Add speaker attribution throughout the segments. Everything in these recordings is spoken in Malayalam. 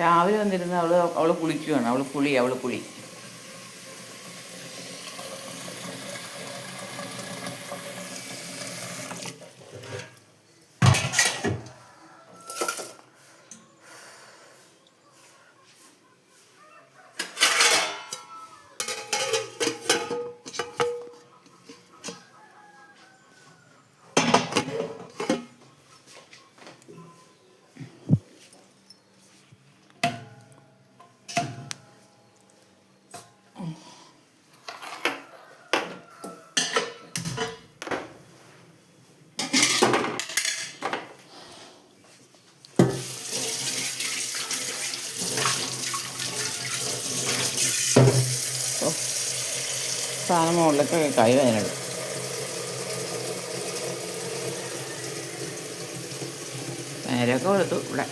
Speaker 1: രാവിലെ വന്നിരുന്ന് അവൾ അവൾ കുളിക്കുവാണ്. അവൾ കുളി അവൾ കുളി സാധനം മുകളിലൊക്കെ കൈ വേദനയുണ്ട് നേരെയൊക്കെ കൊടുത്തു ഇവിടെ.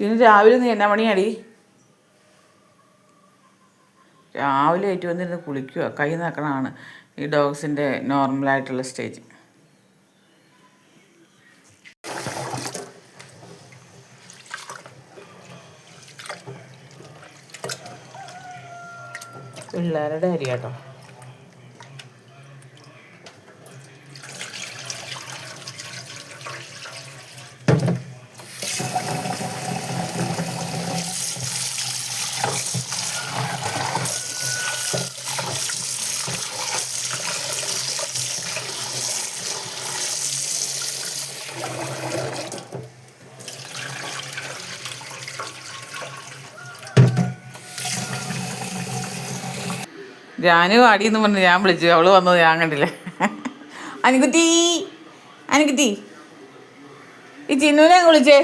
Speaker 1: ചിന്നു രാവിലെ നീ എന്നാ മണിയാടി രാവിലെ ആയിട്ട് വന്നിരുന്ന് കുളിക്കുക കൈ നക്കണമാണ് ഈ ഡോഗ്സിന്റെ നോർമലായിട്ടുള്ള സ്റ്റേജ് പിള്ളേരുടെ അരി കേട്ടോ ജാനു അടിയെന്ന് പറഞ്ഞ് ഞാൻ വിളിച്ചു. അവൾ വന്നത് ഞാൻ കണ്ടില്ല. അനുകുത്തി അനുകുത്തി ഈ ചിന്നുവിനെ വിളിച്ചേ.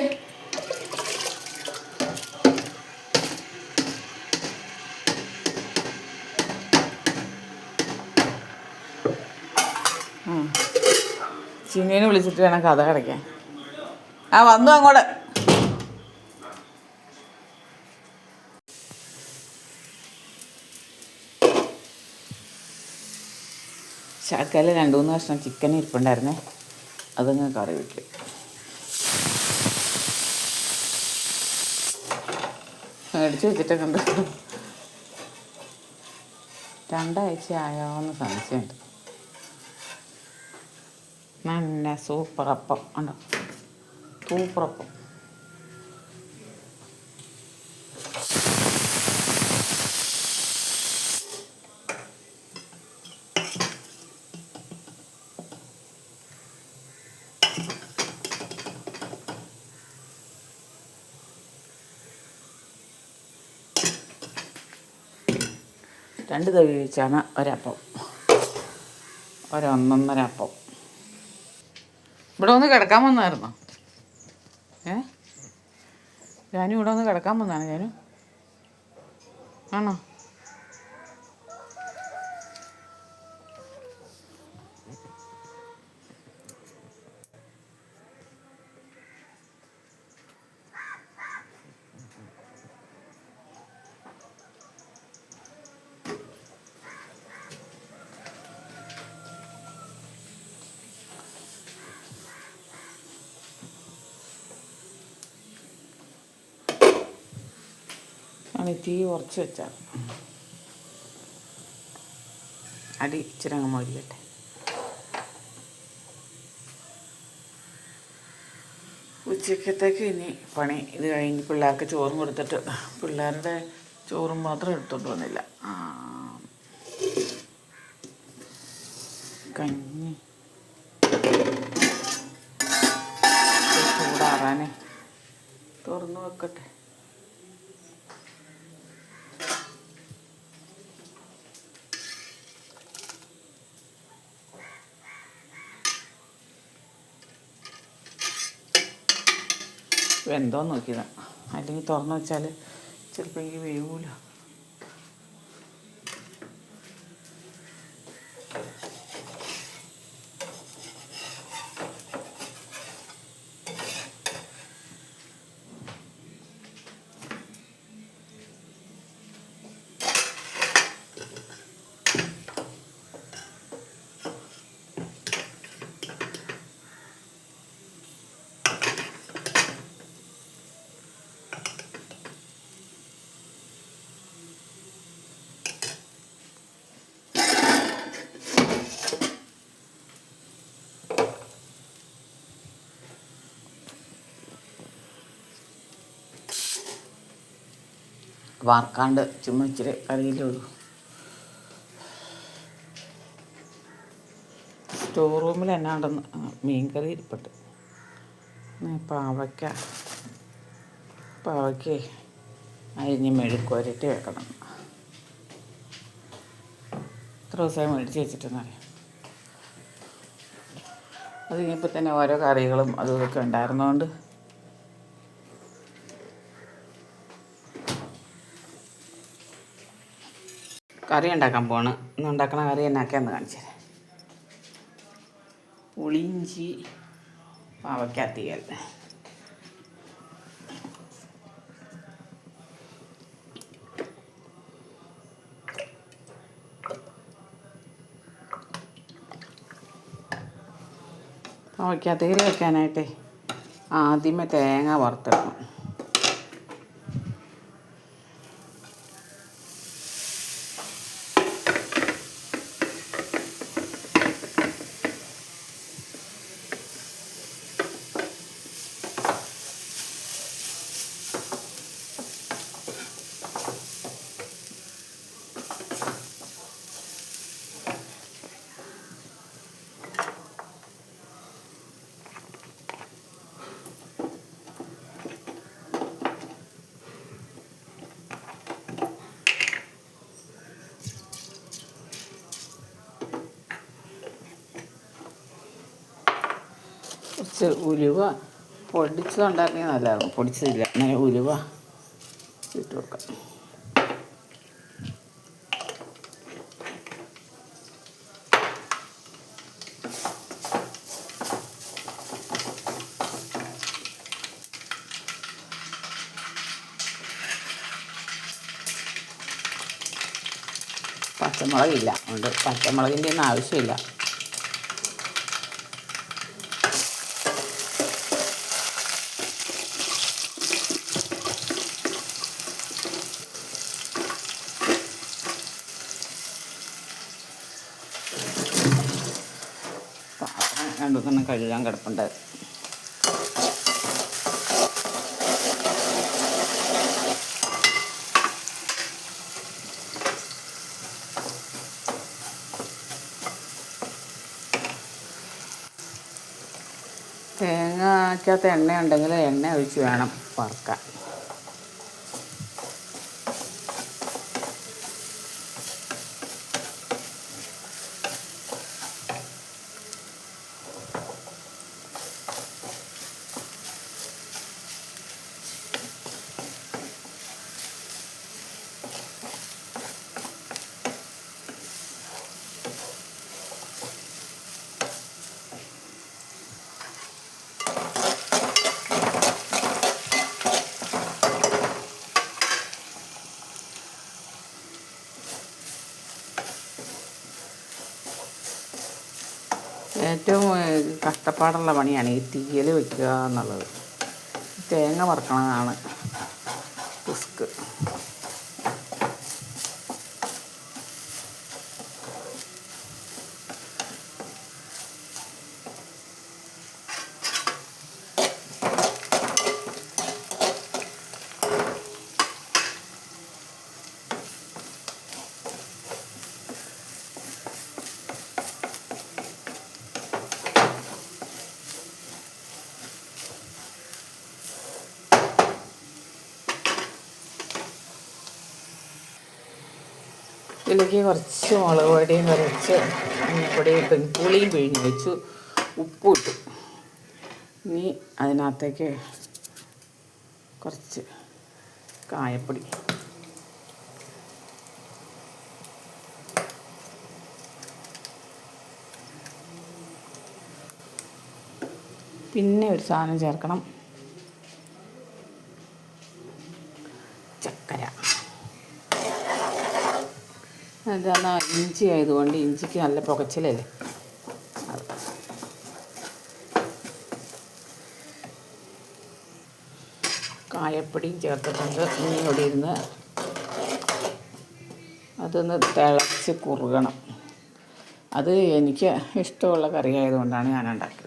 Speaker 1: ചിന്നുവിനെ വിളിച്ചിട്ട് വേണം കഥ കിടക്കാൻ ആ വന്നു അങ്ങോട്ട്. ശാക്കയിൽ രണ്ട് മൂന്ന് കഷ്ണം ചിക്കൻ ഇരിപ്പുണ്ടായിരുന്നേ. അതങ്ങ് കറി വെക്കും. മേടിച്ച് വെച്ചിട്ടൊക്കെ ഉണ്ട് രണ്ടാഴ്ച ആയോന്ന് സംശയമുണ്ട്. നല്ല സൂപ്പറപ്പം. ഉണ്ടോ സൂപ്പർ രണ്ട് തവി വെച്ചാണ് ഒരപ്പം. ഒരൊന്നൊന്നര അപ്പം. ഇവിടെ ഒന്ന് കിടക്കാൻ വന്നായിരുന്നോ? ഏ? ഞാനും ഇവിടെ ഒന്ന് കിടക്കാൻ വന്നാണ് ഞാനും ആണോ? ആണ് തീ കുറച്ച് വെച്ചാൽ അടി ഇച്ചിരി അങ്ങ് മോരിക്കട്ടെ. ഉച്ചക്കത്തേക്ക് ഇനി പണി. ഇത് കഴിഞ്ഞ് പിള്ളേർക്ക് ചോറും കൊടുത്തിട്ട് പിള്ളേരുടെ ചോറും മാത്രം എടുത്തോണ്ട് വന്നില്ല. കഞ്ഞി. ചൂടാറാനേ. തുറന്നു വെക്കട്ടെ. വെന്തോ നോക്കിയതാണ് അല്ലെങ്കിൽ തുറന്നു വെച്ചാൽ ചിലപ്പോൾ എനിക്ക് വേവൂല വാർക്കാണ്ട് ചുമ്മാ ഇച്ചിരി കറിയിലുള്ളൂ സ്റ്റോർ റൂമിൽ എന്നാണ്ടെന്ന് മീൻ കറി ഇരിപ്പുണ്ട്. പാവയ്ക്ക. പാവയ്ക്ക അരിഞ്ഞ് മെഴുക്കുവരട്ടി വെക്കണം. എത്ര ദിവസമായി മേടിച്ച് വെച്ചിട്ടെന്നറിയാം. അത് കഴിഞ്ഞപ്പോൾ തന്നെ ഓരോ കറികളും അതും ഇതൊക്കെ ഉണ്ടായിരുന്നതുകൊണ്ട് കറി ഉണ്ടാക്കാൻ പോവാണ്. ഇന്ന് ഉണ്ടാക്കണ കറി എന്നാക്കാന്ന് കാണിച്ചു തരാം. പുളിഞ്ചി പാവയ്ക്കാത്തിയൽ പാവയ്ക്കാത്തീര് വെക്കാനായിട്ടേ ആദ്യമേ തേങ്ങ വറുത്തിടണം കുറച്ച് ഉലുവ പൊടിച്ചതുണ്ടാക്കിയാൽ നല്ലതാണ് പൊടിച്ചതില്ല. അങ്ങനെ ഉലുവ ഇട്ട് കൊടുക്കാം. പച്ചമുളകില്ല. അതുകൊണ്ട് പച്ചമുളകിന്റെ ഒന്നും ആവശ്യമില്ല. പാത്രം രണ്ടു തന്നെ കഴുകാൻ കിടപ്പുണ്ട്. തേങ്ങയ്ക്കകത്ത് എണ്ണ ഉണ്ടെങ്കിൽ എണ്ണ ഒഴിച്ച് വേണം വറുക്കാൻ. ഏറ്റവും കഷ്ടപ്പാടുള്ള പണിയാണ് ഈ തീയൽ വയ്ക്കുക എന്നുള്ളത്. തേങ്ങ വറുക്കണതാണ് റിസ്ക്. ഇതിലേക്ക് കുറച്ച് മുളക് പൊടിയും കുറച്ച് മഞ്ഞപ്പൊടിയും പുളിയും പിഴിഞ്ഞ് വെച്ചു. ഉപ്പും ഇട്ടു ഇനി അതിനകത്തേക്ക് കുറച്ച് കായപ്പൊടി. പിന്നെ ഒരു സാധനം ചേർക്കണം. അതെന്നാ ഇഞ്ചി ആയതുകൊണ്ട് ഇഞ്ചിക്ക് നല്ല പുകച്ചിലല്ലേ. കായപ്പൊടിയും ചേർത്തിട്ടുണ്ട്. ഇനി ഇവിടെ ഇരുന്ന് അതൊന്ന് തിളച്ച് കുറുകണം. അത് എനിക്ക് ഇഷ്ടമുള്ള കറി ആയതുകൊണ്ടാണ് ഞാൻ ഉണ്ടാക്കിയത്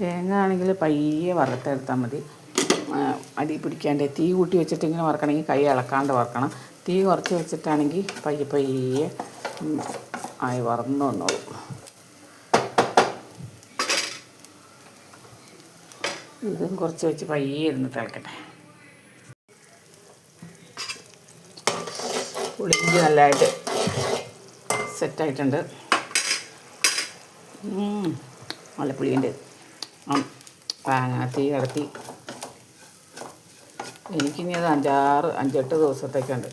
Speaker 1: തേങ്ങ ആണെങ്കിൽ പയ്യെ വറുത്തെടുത്താൽ മതി. അടി പിടിക്കാണ്ട് തീ കൂട്ടി വെച്ചിട്ട് ഇങ്ങനെ വറക്കണമെങ്കിൽ കൈ ഇളക്കാണ്ട് വറക്കണം. തീ കുറച്ച് വെച്ചിട്ടാണെങ്കിൽ പയ്യെ പയ്യെ ആയി വറന്നു വന്നോളും. ഇതും കുറച്ച് വെച്ച് പയ്യെ ഇരുന്ന് തിളക്കട്ടെ. പുളിഞ്ചി നല്ലതായിട്ട് സെറ്റായിട്ടുണ്ട് നല്ല പുളിയുണ്ട് തീ കിടത്തി. എനിക്കിനി അത് അഞ്ചാറ് അഞ്ചെട്ട് ദിവസത്തേക്കുണ്ട്.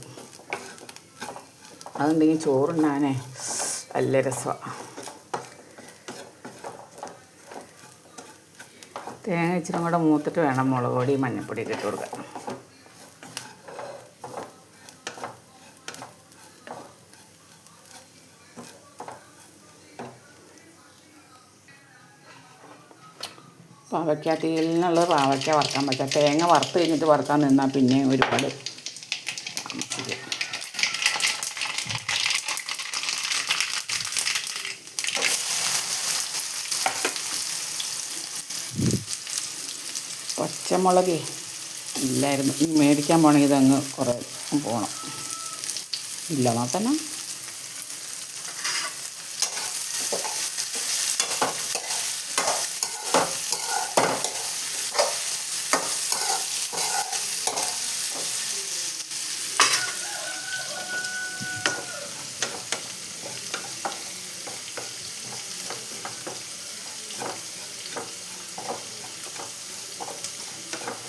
Speaker 1: അതുണ്ടെങ്കിൽ ചോറുണ്ടാനേ നല്ല രസമാണ് തേങ്ങ ഇച്ചിരി കൂടെ മൂത്തിട്ട് വേണം മുളക് പൊടി മഞ്ഞൾപ്പൊടി ഇട്ട് കൊടുക്കാൻ. പാവയ്ക്ക തീലിനുള്ളത് പാവയ്ക്ക വറുക്കാൻ പറ്റുക തേങ്ങ വറുത്ത് കഴിഞ്ഞിട്ട് വറുക്കാൻ നിന്നാൽ പിന്നെ ഒരുപാട് പച്ചമുളകേ ഇല്ലായിരുന്നു. മേടിക്കാൻ പോകണമെങ്കിൽ ഇതങ്ങ് കുറേ പോകണം ഇല്ല എന്നാൽ തന്നെ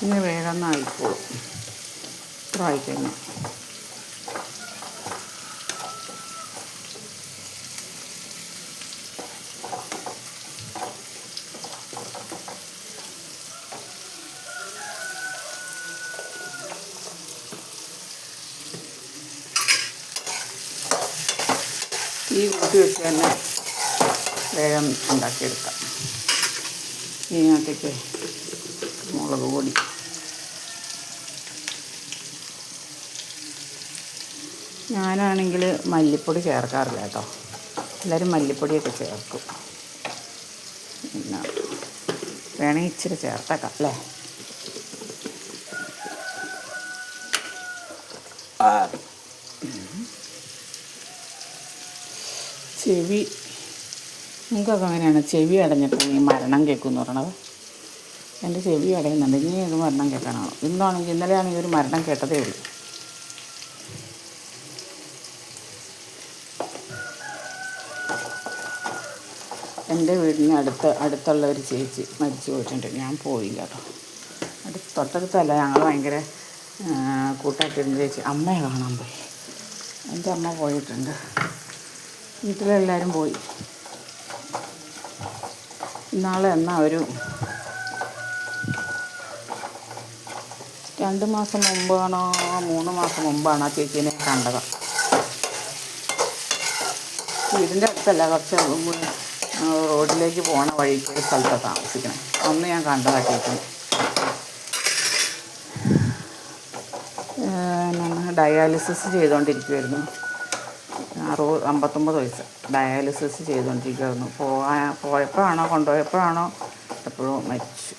Speaker 1: ഇനി വേഗം ആയിക്കോളും ഇത്ര ആയിക്കഴിഞ്ഞാൽ ഈ കൂട്ടി വെച്ച് തന്നെ വേഗം ഉണ്ടാക്കിയെടുക്കാം. ഇതിനകത്തേക്ക് മുളക് പൊടി. ഞാനാണെങ്കിൽ മല്ലിപ്പൊടി ചേർക്കാറില്ല കേട്ടോ. എല്ലാവരും മല്ലിപ്പൊടിയൊക്കെ ചേർക്കും. പിന്നെ വേണമെങ്കിൽ ഇച്ചിരി ചേർത്തേക്കാം അല്ലേ. ചെവി. നിങ്ങൾക്കൊക്കെ അങ്ങനെയാണ് ചെവി അടഞ്ഞിട്ട് ഈ മരണം കേൾക്കും എന്ന് പറയണത് എന്റെ ചെവി അടയുന്നുണ്ട്. ഇനി ഇത് മരണം കേൾക്കാനാണോ? ഇന്നാണെങ്കിൽ ഇന്നലെയാണെങ്കിൽ ഒരു മരണം കേട്ടതേ ഉള്ളൂ. എന്റെ വീടിന് അടുത്ത് അടുത്തുള്ള ഒരു ചേച്ചി മരിച്ചു പോയിട്ടുണ്ട്. ഞാൻ പോയില്ല കേട്ടോ. അടുത്ത് തൊട്ടടുത്തല്ല. ഞങ്ങൾ ഭയങ്കര കൂട്ടായിട്ടിരുന്ന ചേച്ചി. അമ്മയെ കാണാൻ പോയി. എന്റെ അമ്മ പോയിട്ടുണ്ട്. വീട്ടിലെല്ലാവരും പോയി. ഇന്നാളെ എന്നാ ഒരു രണ്ട് മാസം മുമ്പാണോ മൂന്ന് മാസം മുമ്പാണ് ആ ചേച്ചീനെ കണ്ടത്. വീടിന്റെ അടുത്തല്ല കുറച്ച് റോഡിലേക്ക് പോണ വഴിക്ക് ഒരു സ്ഥലത്താണ് താമസിക്കണേ. അന്ന് ഞാൻ കണ്ടതാ ചേച്ചിനെ എന്നാണ് ഡയാലിസിസ് ചെയ്തുകൊണ്ടിരിക്കുമായിരുന്നു അറുപത് അമ്പത്തൊമ്പത് വയസ്സ്. ഡയാലിസിസ് ചെയ്തുകൊണ്ടിരിക്കുമായിരുന്നു പോകാൻ പോയപ്പോഴാണോ കൊണ്ടുപോയപ്പോഴാണോ എപ്പോഴും മരിച്ചു.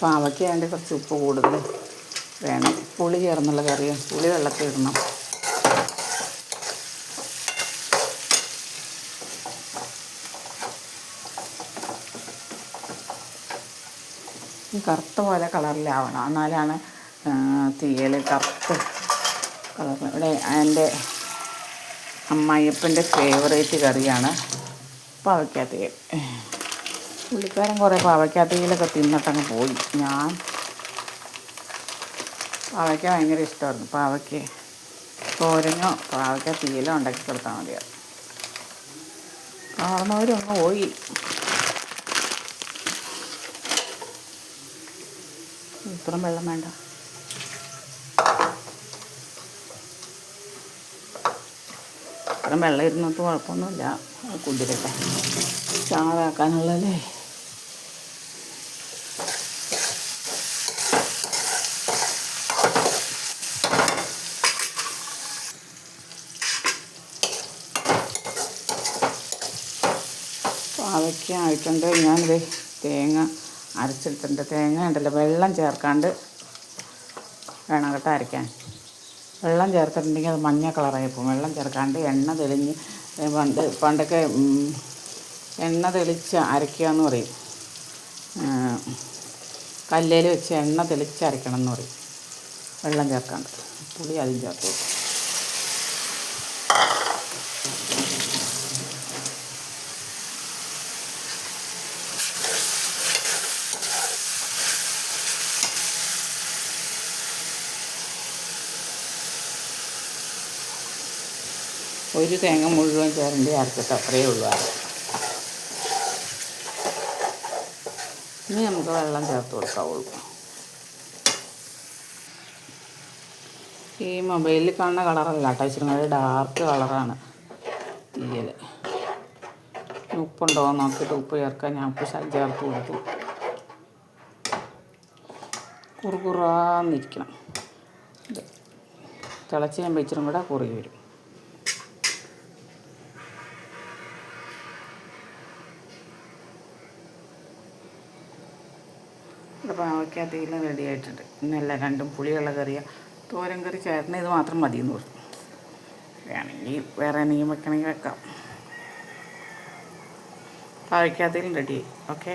Speaker 1: പാവയ്ക്ക് വേണ്ടി കുറച്ച് ഉപ്പ് കൂടുതൽ വേണം. പുളി ചേർന്നുള്ള കറിയും. പുളി വെള്ളത്തിൽ ഇടണം. കറുത്ത പോലെ കളറിലാവണം എന്നാലാണ് തീയൽ കറുത്ത് കളറിൽ ഇവിടെ എന്റെ അമ്മായിയപ്പന്റെ ഫേവറേറ്റ് കറിയാണ് പാവയ്ക്കാ തീയൽ പുള്ളിക്കാരൻ കുറേ അതിലൊക്കെ തിന്നിട്ടങ്ങ് പോയി. ഞാൻ പാവയ്ക്ക ഭയങ്കര ഇഷ്ടമായിരുന്നു പാവയ്ക്ക തോരനോ പാവയ്ക്ക തീയിലോ ഉണ്ടാക്കി കൊടുത്താൽ മതിയാവും കാണുന്നവരൊന്ന് പോയി. ഇത്രയും വെള്ളം വേണ്ട. ഇത്രയും വെള്ളം ഇരുന്നിട്ട് കുഴപ്പമൊന്നുമില്ല. കുതിരട്ടെ. ചാറാക്കാനുള്ളല്ലേ പാവയ്ക്ക ആയിട്ടുണ്ട്. ഞാനിത് തേങ്ങ അരച്ചെടുത്തിട്ടുണ്ട്. തേങ്ങ ഉണ്ടല്ലോ. വെള്ളം ചേർക്കാണ്ട് വേണം കേട്ടോ അരയ്ക്കാൻ. വെള്ളം ചേർത്തിട്ടുണ്ടെങ്കിൽ അത് മഞ്ഞ കളറായി പോകും. വെള്ളം ചേർക്കാണ്ട് എണ്ണ തെളിഞ്ഞ് പണ്ട് പണ്ടൊക്കെ എണ്ണ തെളിച്ച് അരയ്ക്കുക എന്ന് പറയും. കല്ലേൽ വെച്ച് എണ്ണ തെളിച്ച് അരയ്ക്കണം എന്ന് പറയും. വെള്ളം ചേർക്കാണ്ട്. പുളി അതിൽ ചേർത്ത് ഒരു തേങ്ങ മുഴുവൻ ചേരണ്ടി അരച്ചിട്ട് അത്രയേ ഉള്ളൂ. അര ഇനി നമുക്ക് വെള്ളം ചേർത്ത് കൊടുക്കാവുള്ളൂ. ഈ മൊബൈലിൽ കാണുന്ന കളറല്ല കേട്ടോ ഡാർക്ക് കളറാണ് തീയൽ ഉപ്പുണ്ടോ നോക്കിയിട്ട് ഉപ്പ് ചേർക്കാൻ ഞാൻ ഉപ്പ് ചേർത്ത് കൊടുത്തു. കുറുകുറാന്നിരിക്കണം. തിളച്ച് ഞാൻ വെച്ചിരും കൂടെ കുറുകി വരും. ഇവിടെ പാവയ്ക്കകത്തേലും റെഡി ആയിട്ടുണ്ട്. ഇന്നല്ല രണ്ടും പുളിയുള്ള കറിയാണ് തോരൻ കറി ചേട്ടന് ഇത് മാത്രം മതി എന്ന് പറഞ്ഞു. വേണമെങ്കിൽ വേറെ എന്തെങ്കിലും വെക്കണമെങ്കിൽ വെക്കാം. പാവയ്ക്കകത്തേലും റെഡി ഓക്കെ